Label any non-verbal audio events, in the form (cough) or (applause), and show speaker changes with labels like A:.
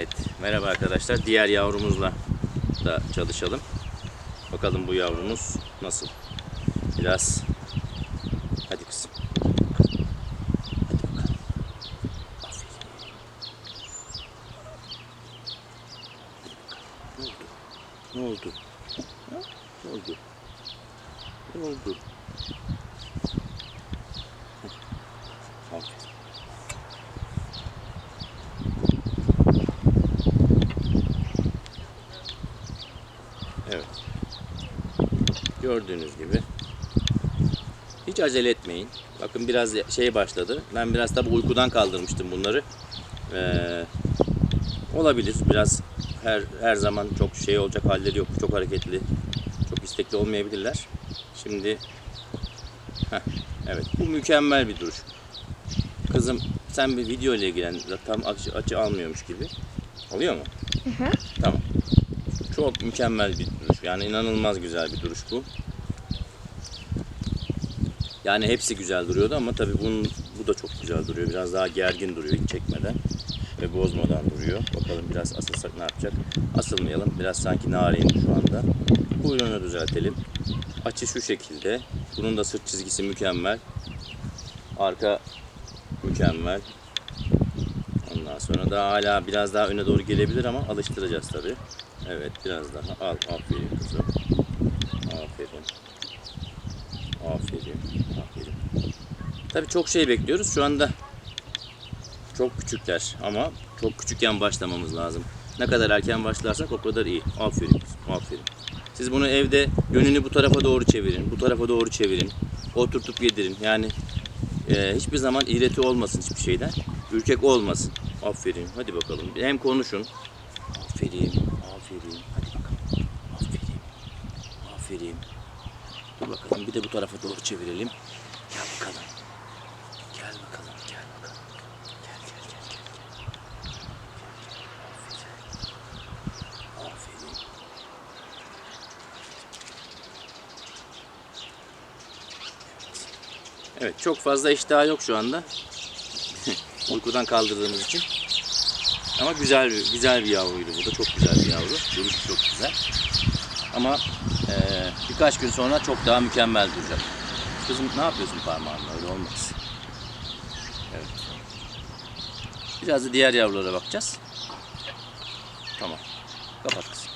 A: Evet, merhaba arkadaşlar. Diğer yavrumuzla da çalışalım. Bakalım bu yavrumuz nasıl? Biraz hadi kızım. Hadi bakalım. Aferin. Ne oldu? Ne oldu? Ne oldu? Ne oldu? Gördüğünüz gibi. Hiç acele etmeyin. Bakın biraz şey başladı. Ben biraz tabi uykudan kaldırmıştım bunları. Ee, olabilir. Biraz her her zaman çok şey olacak halleri yok. Çok hareketli. Çok istekli olmayabilirler. Şimdi Heh, evet bu mükemmel bir duruş. Kızım sen bir video ile ilgilen. Tam açı, açı almıyormuş gibi. Alıyor mu? Tamam. Çok mükemmel bir. Yani inanılmaz güzel bir duruş bu. Yani hepsi güzel duruyordu ama tabii bunun, bu da çok güzel duruyor. Biraz daha gergin duruyor hiç çekmeden ve bozmadan duruyor. Bakalım biraz asılsak ne yapacak? Asılmayalım. Biraz sanki narin şu anda. Kuyruğunu düzeltelim. Açı şu şekilde. Bunun da sırt çizgisi mükemmel. Arka mükemmel. Ondan sonra da hala biraz daha öne doğru gelebilir ama alıştıracağız tabii. Evet biraz daha al aferin kızım. Aferin. Aferin. Aferin. Tabii çok şey bekliyoruz şu anda. Çok küçükler ama çok küçükken başlamamız lazım. Ne kadar erken başlarsak o kadar iyi. Aferin kızım. Aferin. Siz bunu evde yönünü bu tarafa doğru çevirin. Bu tarafa doğru çevirin. Oturtup yedirin. Yani e, hiçbir zaman iğreti olmasın hiçbir şeyden. Ürkek olmasın. Aferin. Hadi bakalım. Hem konuşun. Aferin. Aferin. Hadi bakalım. Aferin. Aferin. Dur bakalım. Bir de bu tarafa doğru çevirelim. Evet çok fazla iştah yok şu anda. (laughs) Uykudan kaldırdığımız için. Ama güzel bir, güzel bir yavruydu bu da. Çok güzel bir yavru. Duruş çok güzel. Ama eee, birkaç gün sonra çok daha mükemmel duracak. Kızım ne yapıyorsun parmağınla? Öyle olmaz. Evet. Biraz da diğer yavrulara bakacağız. Tamam. Kapat kızım.